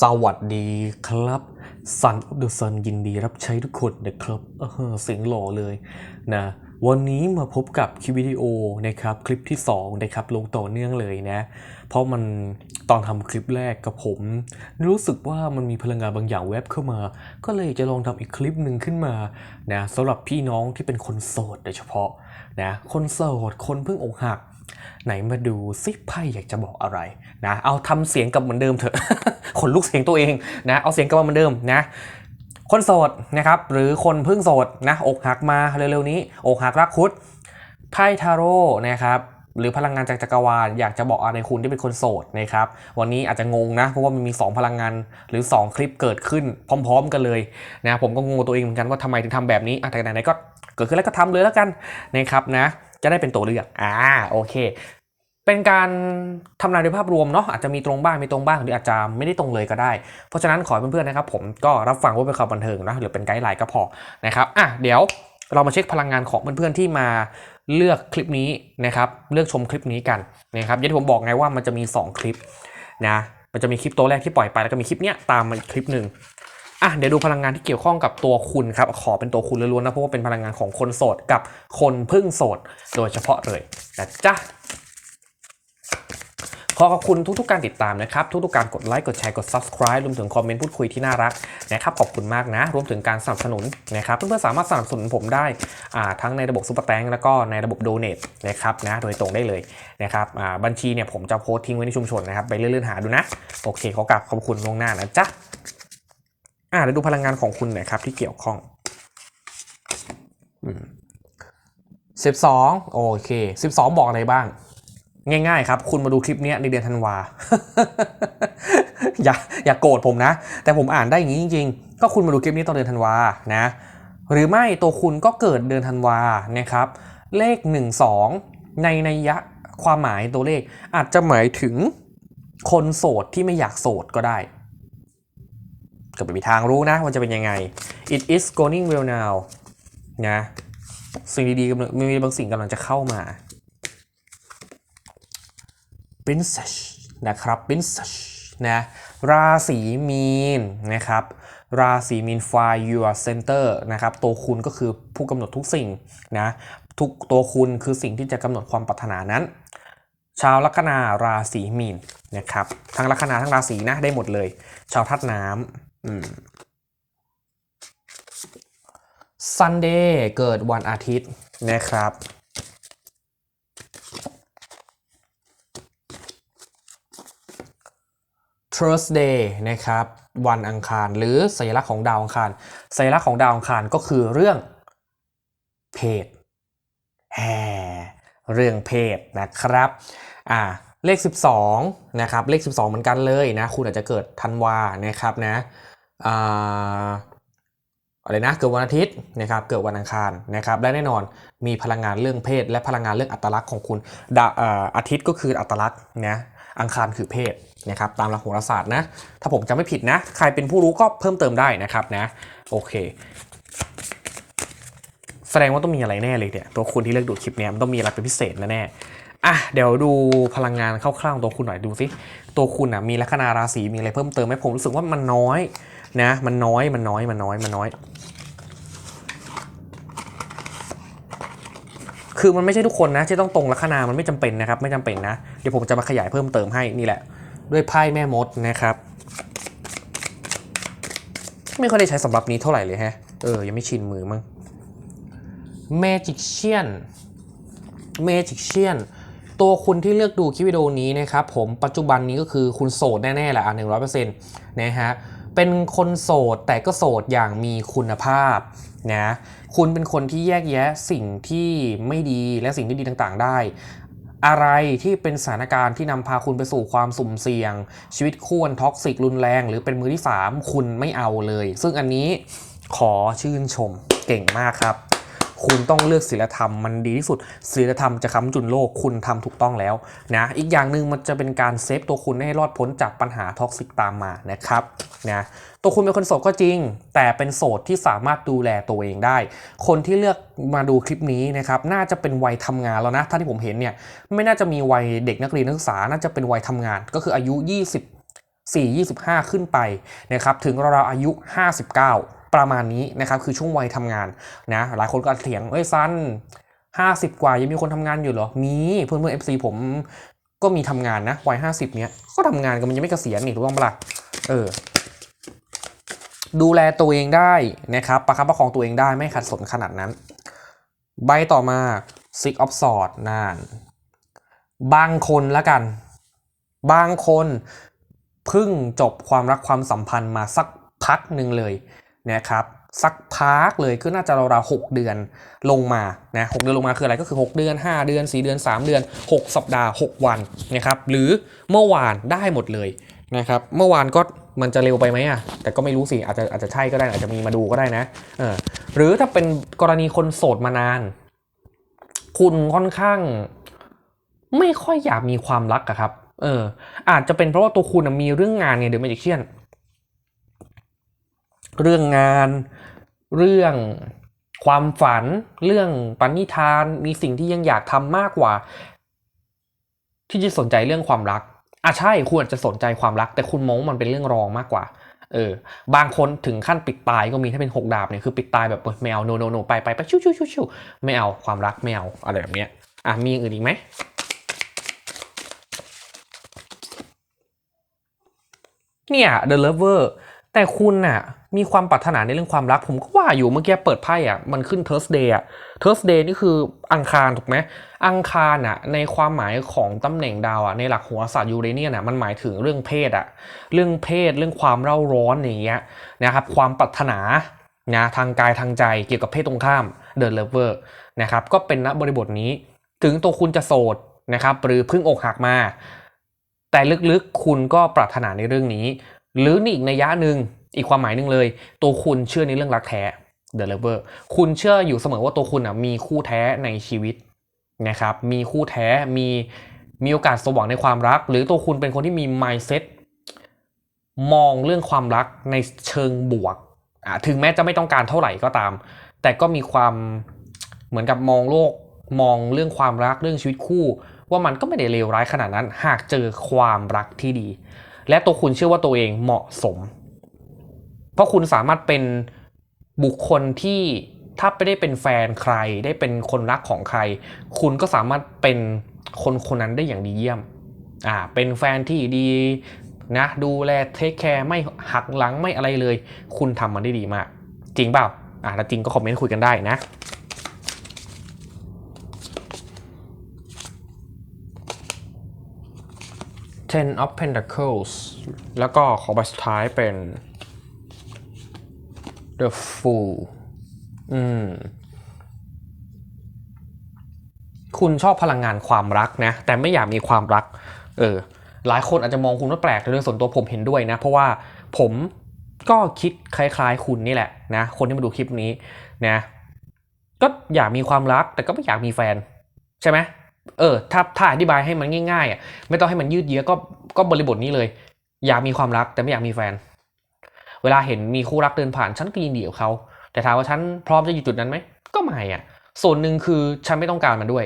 สวัสดีครับ Sun of the Sun ยินดีรับใช้ทุกคนนะครับเออเสียงหล่อเลยนะวันนี้มาพบกับคลิปวิดีโอนะครับคลิปที่2นะครับลงต่อเนื่องเลยนะ เพราะมันตอนทำคลิปแรกกับผม รู้สึกว่ามันมีพลังงานบางอย่างแวบเข้ามา ก็เลยจะลองทำอีกคลิปหนึ่งขึ้นมานะสำหรับพี่น้องที่เป็นคนโสดโดยเฉพาะนะคนโสดคนเพิ่งอกหัก ไหนมาดูซิไพ่อยากจะบอกอะไรนะเอาทำเสียงกลับเหมือนเดิมเถอะขนลุกเสียงตัวเองนะเอาเสียงกลับมาเหมือนเดิมนะคนโสดนะครับหรือคนเพิ่งโสดนะอกหักมาเร็วๆนี้ อกหักรักคุดไพ่ทาโร่นะครับหรือพลังงานจากจักรวาลอยากจะบอกอะไรคุณที่เป็นคนโสดนะครับวันนี้อาจจะงงนะเพราะว่ามันมี 2 พลังงานหรือ 2 คลิปเกิดขึ้นพร้อม ๆ กันเลยนะผมก็งงตัวเองเหมือนกันว่าทำไมถึงทำแบบนี้อะแต่ไหนๆก็เกิดขึ้นแล้วก็ทำเลยแล้วกันนะครับนะ จะได้เป็นตัวเลือกอ่าโอเค เป็นการทำนายโดยภาพรวมเนาะอาจจะมีตรงบ้างไม่ตรงบ้างหรืออาจจะไม่ได้ตรงเลยก็ได้ เพราะฉะนั้นขอให้เพื่อนๆนะครับ ผมก็รับฟังว่าเป็นข่าวบันเทิงนะหรือเป็นไกด์ไลน์ก็พอนะครับอะเดี๋ยวเรามาเช็คพลังงานของเพื่อนๆที่มาเลือกคลิปนี้นะครับ เลือกชมคลิปนี้กันนะครับอย่างที่ผมบอกไงว่ามันจะมี 2 คลิปนะมันจะมีคลิปตัวแรกที่ปล่อยไปแล้วก็มีคลิปเนี้ยตามมาอีกคลิปหนึ่ง อะเดี๋ยวดูพลังงานที่เกี่ยวข้องกับตัวคุณครับ ขอเป็นตัวคุณล้วนๆนะเพราะว่าเป็นพลังงานของคนโสดกับคนพิ่งโสด โดยเฉพาะเลยนะจ๊ะขอขอบคุณทุกๆการติดตามนะครับ ทุกๆการกดไลค์ กดแชร์ กด subscribe รวมถึงคอมเมนต์พูดคุยที่น่ารักนะครับขอบคุณมากนะ รวมถึงการสนับสนุนนะครับ เพื่อนๆสามารถสนับสนุนผมได้ทั้งในระบบซูเปอร์แตงแล้วก็ในระบบโดเน a นะครับนะโดยตรงได้เลยนะครับบัญชีเนี่ยผมจะโพสต์ทิ้งไว้ในชุมชนนะครับ ไปเลื่อนๆหาดูนะ โอเคขอกราบขอบคุณล่วงหน้านะจ๊ะ อ่าเดี๋ยวดูพลังงานของคุณหน่อยครับ ที่เกี่ยวข้องสิบสองโอเคสิบสองบอกอะไรบ้าง ง่ายๆครับ คุณมาดูคลิปนี้ในเดือนธันวา อย่าอย่าโกรธผมนะ แต่ผมอ่านได้อย่างนี้จริง ๆ ก็คุณมาดูคลิปนี้ตอนเดือนธันวานะ หรือไม่ตัวคุณก็เกิดเดือนธันวานะครับ เลข 1 2 ในนัยยะความหมายตัวเลขอาจจะหมายถึงคนโสดที่ไม่อยากโสดก็ได้ ก็ไม่มีทางรู้นะว่าจะเป็นยังไง it is going well now นะสิ่งดีๆกำลังมีบางสิ่งกำลังจะเข้ามา Princess นะครับ Princess นะราศีมีนนะครับราศีมีน Find Your Center นะครับตัวคุณก็คือผู้กำหนดทุกสิ่งนะทุกตัวคุณคือสิ่งที่จะกำหนดความปรารถนานั้น ชาวลัคนาราศีมีนนะครับทั้งลัคนาทั้งราศีนะได้หมดเลย ชาวทัดน้ำอืม Sunday เกิดวันอาทิตย์นะครับ Thursday นะครับ วันอังคารหรือสัญลักษณ์ของดาวอังคาร สัญลักษณ์ของดาวอังคารก็คือเรื่องเพศแหเรื่องเพศนะครับอ่าเลข 12 นะครับ เลข 12 เหมือนกันเลยนะ คุณอาจจะเกิดธันวานะครับนะ อะไรนะเกิดวันอาทิตย์นะครับเกิดวันอังคารนะครับและแน่นอนมีพลังงานเรื่องเพศ และพลังงานเรื่องอัตลักษณ์ของคุณดาอาทิตย์ก็คืออัตลักษณ์นะอังคารคือเพศนะครับตามหลักโหราศาสตร์นะถ้าผมจำไม่ผิดนะ ใครเป็นผู้รู้ก็เพิ่มเติมได้นะครับนะโอเค แสดงว่าต้องมีอะไรแน่เลยเนี่ยตัวคุณที่เลือกดูคลิปเนี้ยมันต้องมีอะไรเป็นพิเศษแน่อะเดี๋ยวดูพลังงานคร่าวๆของตัวคุณหน่อยดูสิตัวคุณอะมีลัคนาราศีมีอะไรเพิ่มเติมไหมผมรู้สึกว่ามันน้อย นะ มันน้อยมันน้อยมันน้อยมันน้อย คือมันไม่ใช่ทุกคนนะที่ต้องตรงลัคนามันไม่จำเป็นนะครับ ไม่จำเป็นนะ เดี๋ยวผมจะมาขยายเพิ่มเติมให้นี่แหละ ด้วยไพ่แม่มดนะครับ ไม่ค่อยได้ใช้สำหรับนี้เท่าไหร่เลยแฮะเออยังไม่ชินมือมั้ง Magician Magician ตัวคุณที่เลือกดูคลิปวิดีโอนี้นะครับผมปัจจุบันนี้ก็คือคุณโสดแน่ๆแหละอะหนึ่งร้อยเปอร์เซ็นต์นะฮะ เป็นคนโสดแต่ก็โสดอย่างมีคุณภาพนะคุณเป็นคนที่แยกแยะสิ่งที่ไม่ดีและสิ่งที่ดีต่างๆ ได้ อะไรที่เป็นสถานการณ์ที่นำพาคุณไปสู่ความสุ่มเสี่ยง ชีวิตคู่ท็อกซิกรุนแรง หรือเป็นมือที่ 3 คุณไม่เอาเลย ซึ่งอันนี้ขอชื่นชมเก่งมากครับ คุณต้องเลือกศีลธรรมมันดีที่สุดศีลธรรมจะค้ำจุนโลกคุณทำถูกต้องแล้วนะอีกอย่างหนึ่งมันจะเป็นการเซฟตัวคุณให้รอดพ้นจากปัญหาท็อกซิกตามมานะครับนะตัวคุณเป็นคนโสดก็จริง แต่เป็นโสดที่สามารถดูแลตัวเองได้ คนที่เลือกมาดูคลิปนี้นะครับน่าจะเป็นวัยทำงานแล้วนะถ้าที่ผมเห็นเนี่ยไม่น่าจะมีวัยเด็กนักเรียนนักศึกษาน่าจะเป็นวัยทำงาน ก็คืออายุ 20 4 25 ขึ้นไปนะครับถึงราวๆอายุ 59 ประมาณนี้นะครับคือช่วงวัยทำงานนะหลายคนก็เถียงเอ้ยซัน50 กว่ายังมีคนทำงานอยู่เหรอ มีเพื่อนเพื่อน FC ผมก็มีทำงานนะวัย50เนี้ยก็ทำงานกันมันยังไม่เกษียณนี่ถูกต้องปะล่ะเออดูแลตัวเองได้นะครับประคับประคองตัวเองได้ไม่ขัดสนขนาดนั้น ใบต่อมา Six of Sword นาน บางคนละกัน บางคนพิ่งจบความรักความสัมพันธ์มาสักพักหนึ่งเลย นะครับสักพักเลยก็น่าจะราวๆหกเดือนลงมานะหกเดือนลงมาคืออะไรก็คือ 6 เดือน 5 เดือน 4 เดือน 3 เดือน 6 สัปดาห์ 6 วันนะครับหรือเมื่อวานได้หมดเลยนะครับเมื่อวานก็มันจะเร็วไปไหมอะแต่ก็ไม่รู้สิอาจจะอาจจะใช่ก็ได้อาจจะมีมาดูก็ได้นะเออหรือถ้าเป็นกรณีคนโสดมานาน คุณค่อนข้าง ไม่ค่อยอยากมีความรักอะครับเอออาจจะเป็นเพราะว่าตัวคุณมีเรื่องงานไงเดี๋ยวมาจิเชียน เรื่องงาน เรื่องความฝัน เรื่องปณิธาน มีสิ่งที่ยังอยากทำมากกว่า ที่จะสนใจเรื่องความรักอะใช่คุณอาจจะสนใจความรัก แต่คุณมองว่ามันเป็นเรื่องรองมากกว่าเออบางคนถึงขั้นปิดตายก็มีถ้าเป็นหกดาบเนี่ยคือปิดตายแบบไม่เอาโนโนโนไปไปไปชิวชิวชิวชิวไม่เอาความรักไม่เอาอะไรแบบเนี้ยอะมีอย่างอื่นอีกไหมเนี่ย The Lover แต่คุณน่ะมีความปรารถนาในเรื่องความรัก ผมก็ว่าอยู่เมื่อกี้เปิดไพ่อะมันขึ้น Thursday อะ Thursday นี่คืออังคารถูกไหมอังคารอะในความหมายของตำแหน่งดาวอะในหลักโหัวศาสตร์ยูเรเนียนอะมันหมายถึงเรื่องเพศอะเรื่องเพศเรื่องความเร่าร้อนอย่างเงี้ยนะครับความปรารถนานะทางกายทางใจเกี่ยวกับเพศตรงข้าม The Lover นะครับก็เป็นณบริบทนี้ ถึงตัวคุณจะโสดนะครับหรือเพิ่งอกหักมา แต่ลึกๆคุณก็ปรารถนาในเรื่องนี้ หรือนี่อีกในยะหนึ่งอีกความหมายหนึ่งเลย ตัวคุณเชื่อในเรื่องรักแท้ The Lover คุณเชื่ออยู่เสมอว่าตัวคุณอะมีคู่แท้ในชีวิตนะครับมีคู่แท้มีมีโอกาสสมหวังในความรัก หรือตัวคุณเป็นคนที่มี mindset มองเรื่องความรักในเชิงบวกอะถึงแม้จะไม่ต้องการเท่าไหร่ก็ตาม แต่ก็มีความเหมือนกับมองโลกมองเรื่องความรักเรื่องชีวิตคู่ ว่ามันก็ไม่ได้เลวร้ายขนาดนั้น หากเจอความรักที่ดี และตัวคุณเชื่อว่าตัวเองเหมาะสม เพราะคุณสามารถเป็นบุคคลที่ถ้าไม่ได้เป็นแฟนใคร ได้เป็นคนรักของใคร คุณก็สามารถเป็นคนคนนั้นได้อย่างดีเยี่ยมอ่าเป็นแฟนที่ดีนะดูแลเทคแคร์ไม่หักหลังไม่อะไรเลย คุณทำมันได้ดีมาก จริงเปล่าอ่าถ้าจริงก็คอมเมนต์คุยกันได้นะ Ten of Pentacles แล้วก็ขอใบสุดท้ายเป็น The Fool อืมคุณชอบพลังงานความรักนะ แต่ไม่อยากมีความรัก เออ หลายคนอาจจะมองคุณว่าแปลกแต่โดยส่วนตัวผมเห็นด้วยนะ เพราะว่าผมก็คิดคล้ายๆคุณนี่แหละนะ คนที่มาดูคลิปนี้นะ ก็อยากมีความรักแต่ก็ไม่อยากมีแฟน ใช่ไหม เออถ้าถ้าอธิบายให้มันง่ายๆอะไม่ต้องให้มันยืดเยื้อก็ก็บริบทนี้เลย อยากมีความรักแต่ไม่อยากมีแฟน เวลาเห็นมีคู่รักเดินผ่านฉันก็ยินดีกับเขาแต่ถามว่าฉันพร้อมจะอยู่จุดนั้นไหมก็ไม่อะ ส่วนหนึ่งคือฉันไม่ต้องการมันด้วย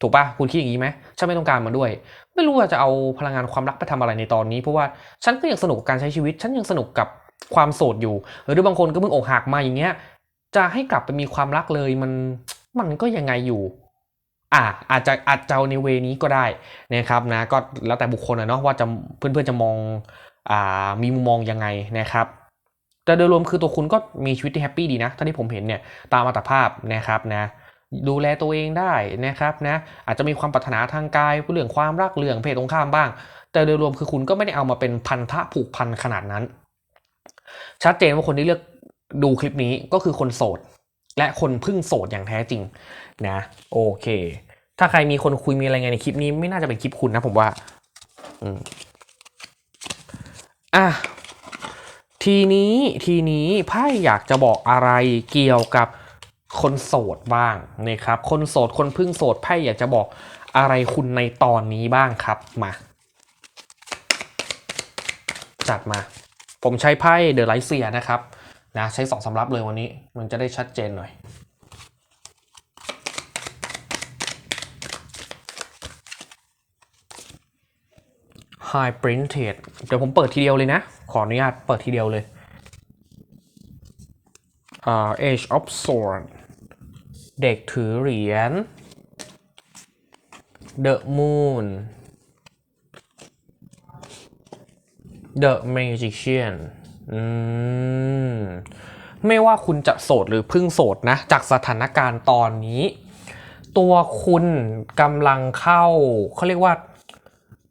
ถูกปะคุณคิดอย่างนี้ไหมฉันไม่ต้องการมันด้วย ไม่รู้ว่าจะเอาพลังงานความรักไปทำอะไรในตอนนี้ เพราะว่าฉันก็ยังสนุกกับการใช้ชีวิต ฉันยังสนุกกับความโสดอยู่ หรือบางคนก็เพิ่งอกหักมาอย่างเงี้ยจะให้กลับไปมีความรักเลยมันมันก็ยังไงอยู่ อ่าอาจจะอาจจะเอาในเวนี้ก็ได้นะครับนะก็แล้วแต่บุคคลนะเนาะว่าจะเพื่อนๆจะมองอ่ามีมุมมองยังไงนะครับแต่โดยรวมคือตัวคุณก็มีชีวิตที่แฮปปี้ดีนะถ้าที่ผมเห็นเนี่ยตามอัตภาพนะครับนะดูแลตัวเองได้นะครับนะอาจจะมีความปรารถนาทางกายเรื่องความรักเรื่องเพศตรงข้ามบ้าง แต่โดยรวมคือคุณก็ไม่ได้เอามาเป็นพันธะผูกพันขนาดนั้น ชัดเจนว่าคนที่เลือกดูคลิปนี้ก็คือคนโสด และคนพึ่งโสดอย่างแท้จริงนะโอเค ถ้าใครมีคนคุยมีอะไรไงในคลิปนี้ไม่น่าจะเป็นคลิปคุณนะผมว่าอืมอะทีนี้ทีนี้ไพ่อยากจะบอกอะไรเกี่ยวกับคนโสดบ้างนะครับคนโสดคนพึ่งโสดไพ่อยากจะบอกอะไรคุณในตอนนี้บ้างครับมาจัดมา ผมใช้ไพ่เดอะไลเซียนะครับ นะใช้สองสำรับเลยวันนี้ มันจะได้ชัดเจนหน่อยไฮ high printed เดี๋ยวผมเปิดทีเดียวเลยนะ ขออนุญาตเปิดทีเดียวเลยอ่า Age of Sword เด็กถือเหรียญ The Moon The Magician อืมไม่ว่าคุณจะโสดหรือเพึ่งโสดนะ จากสถานการณ์ตอนนี้ ตัวคุณกำลังเข้าเขาเรียกว่า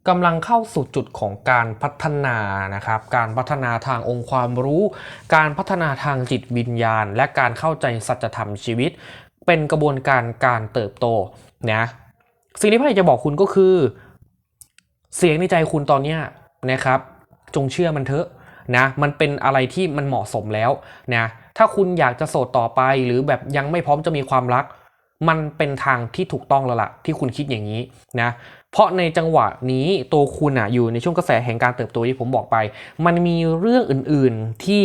กำลังเข้าสู่จุดของการพัฒนานะครับ การพัฒนาทางองค์ความรู้ การพัฒนาทางจิตวิญญาณ และการเข้าใจสัจธรรมชีวิต เป็นกระบวนการการเติบโตนะสิ่งที่พ่อจะบอกคุณก็คือ เสียงในใจคุณตอนนี้นะครับ จงเชื่อมันเถอะ นะมันเป็นอะไรที่มันเหมาะสมแล้วนะถ้าคุณอยากจะโสดต่อไปหรือแบบยังไม่พร้อมจะมีความรัก มันเป็นทางที่ถูกต้องแล้วล่ะที่คุณคิดอย่างนี้นะเพราะในจังหวะนี้ตัวคุณอะอยู่ในช่วงกระแสแห่งการเติบโตที่ผมบอกไป มันมีเรื่องอื่นๆที่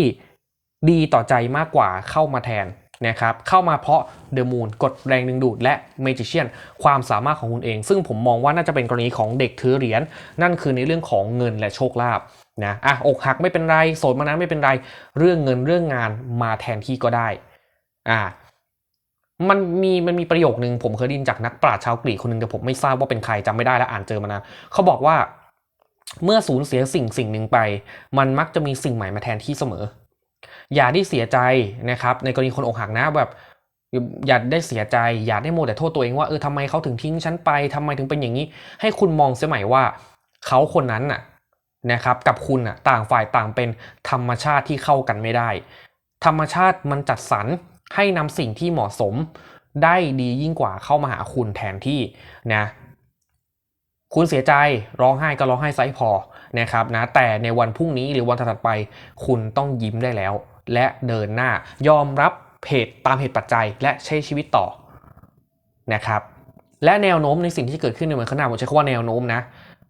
ดีต่อใจมากกว่าเข้ามาแทนนะครับเข้ามาเพราะเดอะมูนกดแรงดึงดูดและเมจิเชียนความสามารถของคุณเอง ซึ่งผมมองว่าน่าจะเป็นกรณีของเด็กถือเหรียญนั่นคือในเรื่องของเงินและโชคลาภ นะอะอกหักไม่เป็นไรโสดมานานไม่เป็นไร เรื่องเงินเรื่องงานมาแทนที่ก็ได้อ่ามันมีมันมีประโยคนึงผมเคยได้ยินจากนักปราชญ์ชาวกรีกคนหนึ่งแต่ผมไม่ทราบว่าเป็นใครจำไม่ได้แล้วอ่านเจอมานานเขาบอกว่าเมื่อสูญเสียสิ่งสิ่งหนึ่งไป มันมักจะมีสิ่งใหม่มาแทนที่เสมอ อย่าได้เสียใจนะครับ ในกรณีคนอกหักนะแบบอย่าได้เสียใจ อย่าได้โมแต่โทษตัวเองว่าเออทำไมเขาถึงทิ้งฉันไปทำไมถึงเป็นอย่างนี้ ให้คุณมองเสียใหม่ว่า เขาคนนั้นน่ะ นะครับกับคุณน่ะต่างฝ่ายต่างเป็นธรรมชาติที่เข้ากันไม่ได้ ธรรมชาติมันจัดสรรให้นำสิ่งที่เหมาะสมได้ดียิ่งกว่าเข้ามาหาคุณแทนที่นะคุณเสียใจร้องไห้ก็ร้องไห้ไซพอนะครับนะแต่ในวันพรุ่งนี้หรือวันถัดไป คุณต้องยิ้มได้แล้ว และเดินหน้ายอมรับเหตุตามเหตุปัจจัย และใช้ชีวิตต่อนะครับและแนวโน้มในสิ่งที่เกิดขึ้นในวันข้างหน้าผมใช้คำว่าแนวโน้มนะ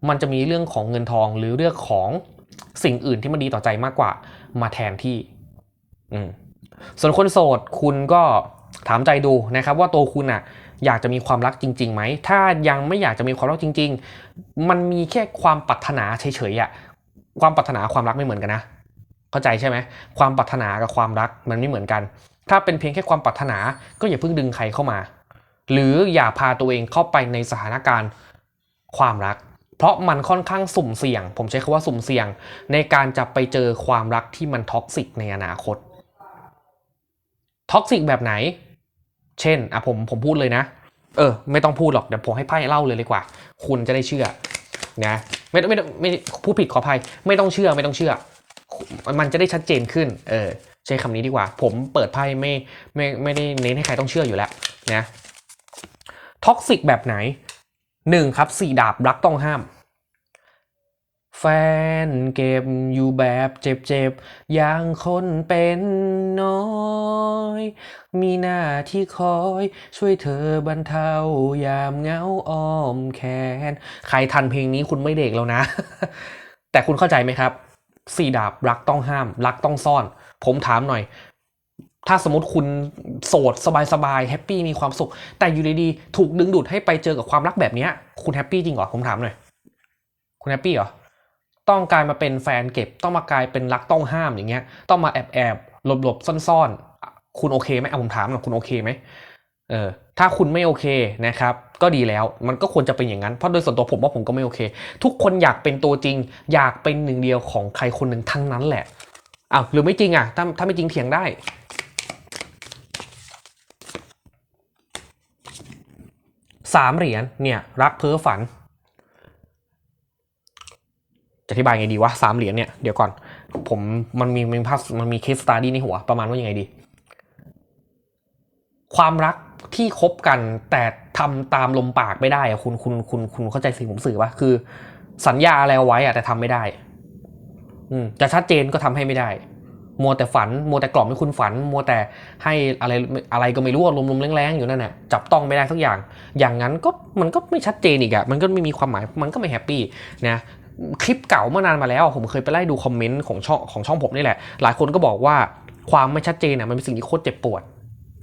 มันจะมีเรื่องของเงินทองหรือเรื่องของสิ่งอื่นที่มันดีต่อใจมากกว่ามาแทนที่ อืมส่วนคนโสดคุณก็ถามใจดูนะครับ ว่าตัวคุณอะอยากจะมีความรักจริงๆไหม ถ้ายังไม่อยากจะมีความรักจริง ๆ มันมีแค่ความปรารถนาเฉยๆอะความปรารถนาความรักไม่เหมือนกันนะ เข้าใจใช่ไหม ความปรารถนากับความรักมันไม่เหมือนกัน ถ้าเป็นเพียงแค่ความปรารถนา ก็อย่าเพิ่งดึงใครเข้ามา หรืออย่าพาตัวเองเข้าไปในสถานการณ์ความรัก เพราะมันค่อนข้างสุ่มเสี่ยง ผมใช้คำว่าสุ่มเสี่ยง ในการจะไปเจอความรักที่มันท็อกซิกในอนาคตท็อกซิกแบบไหน เช่นอะผมผมพูดเลยนะ เออ ไม่ต้องพูดหรอกเดี๋ยวผมให้ไพ่เล่าเลยดีกว่า คุณจะได้เชื่อนะไม่ไม่ไม่ไม่พูดผิดขออภัย ไม่ต้องเชื่อไม่ต้องเชื่อ มันจะได้ชัดเจนขึ้น เออ ใช้คำนี้ดีกว่า ผมเปิดไพ่ไม่ไม่ไม่ได้เน้นให้ใครต้องเชื่ออยู่แล้วนะท็อกซิกแบบไหน หนึ่งครับสี่ดาบรักต้องห้าม แฟนเก็บอยู่แบบเจ็บๆ อย่างคนเป็นน้อย มีหน้าที่คอยช่วยเธอบรรเทายามเหงาอ้อมแขน ใครทันเพลงนี้คุณไม่เด็กแล้วนะ แต่คุณเข้าใจไหมครับสี่ดาบรักต้องห้าม รักต้องซ่อน ผมถามหน่อย ถ้าสมมติคุณโสดสบายๆแฮปปี้มีความสุข แต่อยู่ดีๆถูกดึงดูดให้ไปเจอกับความรักแบบนี้คุณแฮปปี้จริงเหรอผมถามหน่อยคุณแฮปปี้เหรอต้องกลายมาเป็นแฟนเก็บ ต้องมากลายเป็นรักต้องห้ามอย่างเงี้ย ต้องมาแอบแอบหลบหลบๆซ่อนๆ คุณโอเคไหมอะผมถามหน่อยคุณโอเคไหมเออถ้าคุณไม่โอเคนะครับ ก็ดีแล้วมันก็ควรจะเป็นอย่างนั้น เพราะโดยส่วนตัวผมว่าผมก็ไม่โอเค ทุกคนอยากเป็นตัวจริง อยากเป็นหนึ่งเดียวของใครคนหนึ่งทั้งนั้นแหละอ้าวหรือไม่จริงอะถ้าถ้าไม่จริงเถียงได้ สามเหรียญเนี่ยรักเพ้อฝันจะอธิบายไงดีวะสามเหรียญเนี่ยเดี๋ยวก่อน ผมมันมีมันมีภาพมันมีเคสสตาดี้ในหัวประมาณว่ายังไงดี ความรักที่คบกันแต่ทำตามลมปากไม่ได้อะคุณคุณคุณคุณเข้าใจสิ่งผมสื่อปะคือ สัญญาอะไรเอาไว้อะแต่ทำไม่ได้ อืมจะชัดเจนก็ทำให้ไม่ได้ มัวแต่ฝัน มัวแต่กล่อมให้คุณฝัน มัวแต่ให้อะไรอะไรก็ไม่รู้ลมๆแรงๆอยู่นั่นแหละจับต้องไม่ได้สักอย่าง อย่างนั้นก็มันก็ไม่ชัดเจนอีกอะมันก็ไม่มีความหมายมันก็ไม่แฮปปี้นะคลิปเก่าเมื่อนานมาแล้ว ผมเคยไปไล่ดูคอมเมนต์ของช่องของช่องผมนี่แหละ หลายคนก็บอกว่าความไม่ชัดเจนอะมันเป็นสิ่งที่โคตรเจ็บปวด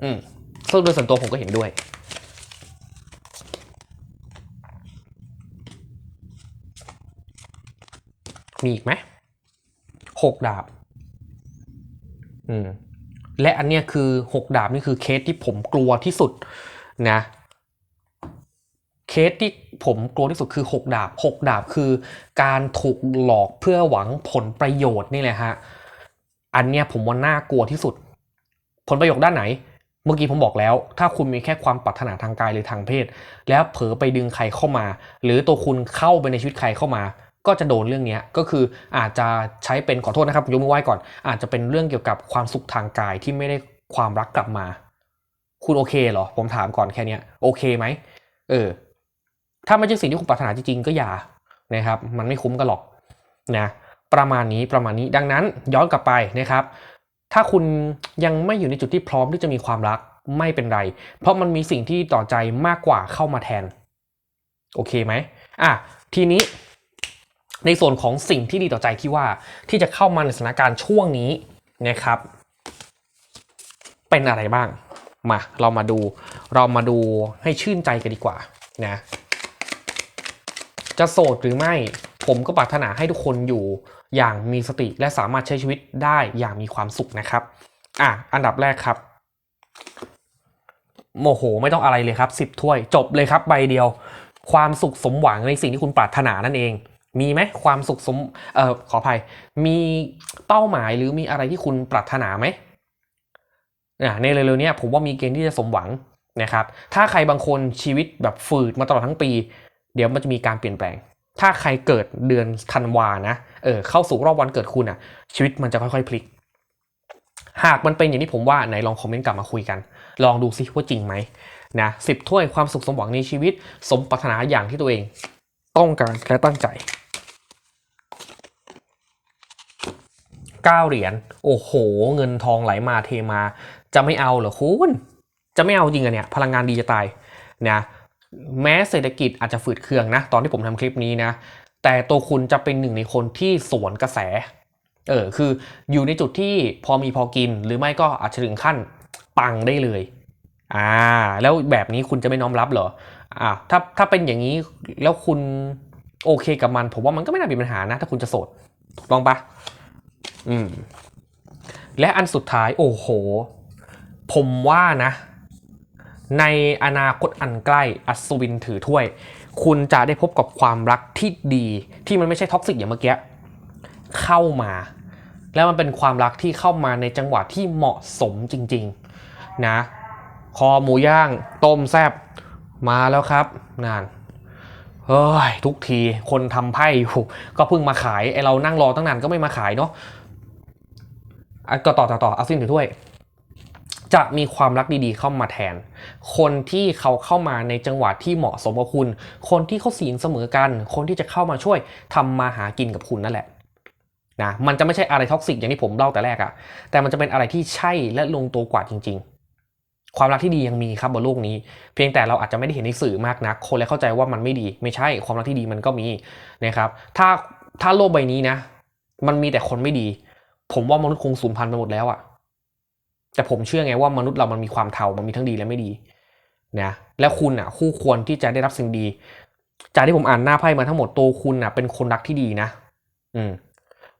อืมซึ่งโดยส่วนตัวผมก็เห็นด้วยมีอีกไหมหกดาบ และอันเนี้ยคือหกดาบนี่คือเคสที่ผมกลัวที่สุดนะ เคสที่ผมกลัวที่สุดคือหกดาบหกดาบคือการถูกหลอกเพื่อหวังผลประโยชน์นี่แหละฮะ อันเนี้ยผมว่าน่ากลัวที่สุด ผลประโยชน์ด้านไหน เมื่อกี้ผมบอกแล้ว ถ้าคุณมีแค่ความปรารถนาทางกายหรือทางเพศ แล้วเผลอไปดึงใครเข้ามา หรือตัวคุณเข้าไปในชีวิตใครเข้ามา ก็จะโดนเรื่องนี้ก็คืออาจจะใช้เป็นขอโทษนะครับยกมือไหว้ก่อน อาจจะเป็นเรื่องเกี่ยวกับความสุขทางกายที่ไม่ได้ความรักกลับมา คุณโอเคเหรอ ผมถามก่อนแค่นี้โอเคไหมเออ ถ้าไม่ใช่สิ่งที่คุณปรารถนาจริงๆก็อย่านะครับ มันไม่คุ้มกันหรอกนะประมาณนี้ประมาณนี้ดังนั้นย้อนกลับไปนะครับ ถ้าคุณยังไม่อยู่ในจุดที่พร้อมที่จะมีความรักไม่เป็นไร เพราะมันมีสิ่งที่ต่อใจมากกว่าเข้ามาแทน โอเคไหมอะทีนี้ ในส่วนของสิ่งที่ดีต่อใจที่ว่าที่จะเข้ามาในสถานการณ์ช่วงนี้นะครับ เป็นอะไรบ้างมาเรามาดูเรามาดูให้ชื่นใจกันดีกว่านะจะโสดหรือไม่ผมก็ปรารถนาให้ทุกคนอยู่อย่างมีสติและสามารถใช้ชีวิตได้อย่างมีความสุขนะครับอะอันดับแรกครับโมโหไม่ต้องอะไรเลยครับสิบถ้วยจบเลยครับใบเดียว ความสุขสมหวังในสิ่งที่คุณปรารถนานั่นเอง มีไหมความสุขสมเอ่อขออภัย มีเป้าหมายหรือมีอะไรที่คุณปรารถนาไหมอะในเร็วๆเนี้ยผมว่ามีเกณฑ์ที่จะสมหวังนะครับ ถ้าใครบางคนชีวิตแบบฝืดมาตลอดทั้งปี เดี๋ยวมันจะมีการเปลี่ยนแปลง ถ้าใครเกิดเดือนธันวานะเออเข้าสู่รอบวันเกิดคุณอะ ชีวิตมันจะค่อยๆพลิก หากมันเป็นอย่างที่ผมว่าไหนลองคอมเมนต์กลับมาคุยกัน ลองดูซิว่าจริงไหมนะสิบถ้วยความสุขสมหวังในชีวิต สมปรารถนาอย่างที่ตัวเอง ต้องการและตั้งใจ เก้าเหรียญ โอ้โห เงินทองไหลมาเทมา จะไม่เอาเหรอคุณ จะไม่เอาจริงอะเนี่ย พลังงานดีจะตายนะแม้เศรษฐกิจอาจจะฝืดเคืองนะ ตอนที่ผมทำคลิปนี้นะ แต่ตัวคุณจะเป็นหนึ่งในคนที่สวนกระแส เออ คืออยู่ในจุดที่พอมีพอกิน หรือไม่ก็อาจจะถึงขั้นปังได้เลย อ่า แล้วแบบนี้คุณจะไม่น้อมรับเหรอ อ่า ถ้า ถ้าเป็นอย่างนี้ แล้วคุณโอเคกับมัน ผมว่ามันก็ไม่น่ามีปัญหานะ ถ้าคุณจะโสด ถูกต้องปะ อืม และอันสุดท้าย โอ้โห ผมว่านะ ในอนาคตอันใกล้ อัศวินถือถ้วย คุณจะได้พบกับความรักที่ดี ที่มันไม่ใช่ท็อกซิกอย่างเมื่อกี้ เข้ามา แล้วมันเป็นความรักที่เข้ามาในจังหวะที่เหมาะสมจริง ๆ นะ คอหมูย่าง ต้มแซบมาแล้วครับนานเฮ้ยทุกทีคนทำไพ่อยู่ก็เพิ่งมาขายไอเรานั่งรอตั้งนานก็ไม่มาขายเนาะอะ ก็ต่อต่อต่อเอาสิ้นถือถ้วย จะมีความรักดีๆเข้ามาแทน คนที่เขาเข้ามาในจังหวะที่เหมาะสมกับคุณ คนที่เขาสีลเสมอกัน คนที่จะเข้ามาช่วยทำมาหากินกับคุณนั่นแหละนะมันจะไม่ใช่อะไรท็อกซิกอย่างที่ผมเล่าแต่แรกอะแต่มันจะเป็นอะไรที่ใช่และลงตัวกว่าจริง ๆ ความรักที่ดียังมีครับบนโลกนี้ เพียงแต่เราอาจจะไม่ได้เห็นในสื่อมากนัก คนเลยเข้าใจว่ามันไม่ดี ไม่ใช่ความรักที่ดีมันก็มีนะครับ ถ้าถ้าโลกใบนี้นะ มันมีแต่คนไม่ดี ผมว่ามนุษย์คงสูญพันธุ์ไปหมดแล้วอะแต่ผมเชื่อไงว่ามนุษย์เรามันมีความเทามันมีทั้งดีและไม่ดีนะและคุณอะคู่ควรที่จะได้รับสิ่งดี จากที่ผมอ่านหน้าไพ่มาทั้งหมดตัวคุณอะเป็นคนรักที่ดีนะ อืม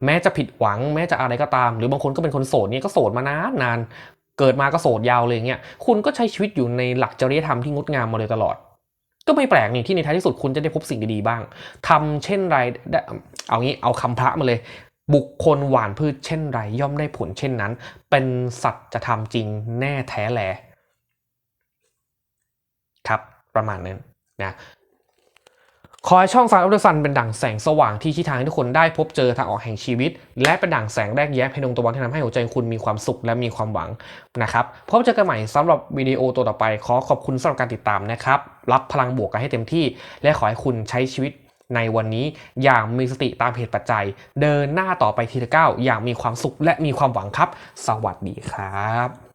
แม้จะผิดหวัง แม้จะอะไรก็ตาม หรือบางคนก็เป็นคนโสดเนี่ยก็โสดมานานนาน เกิดมาก็โสดยาวเลยเงี้ยคุณก็ใช้ชีวิตอยู่ในหลักจริยธรรมที่งดงามมาโดยตลอด ก็ไม่แปลกนี่ที่ในท้ายที่สุดคุณจะได้พบสิ่งดีๆบ้างทำเช่นไรได้เอางี้เอาคำพระมาเลย บุคคลหวานพืชเช่นไรย่อมได้ผลเช่นนั้น เป็นสัจธรรมจริงแน่แท้แล ครับประมาณนั้นนะขอให้ช่องสารอัลเดอร์ซันเป็นดั่งแสงสว่างที่ชี้ทางให้ทุกคนได้พบเจอทางออกแห่งชีวิต และเป็นดั่งแสงแรกแย้มเพดงตะวันที่ทำให้หัวใจคุณมีความสุขและมีความหวังนะครับพบเจอกันใหม่สำหรับวิดีโอตัวต่อไป ขอขอบคุณสำหรับการติดตามนะครับ รับพลังบวกกันให้เต็มที่ และขอให้คุณใช้ชีวิต ในวันนี้อย่างมีสติตามเหตุปัจจัย เดินหน้าต่อไปทีละก้าวอย่างมีความสุขและมีความหวังครับ สวัสดีครับ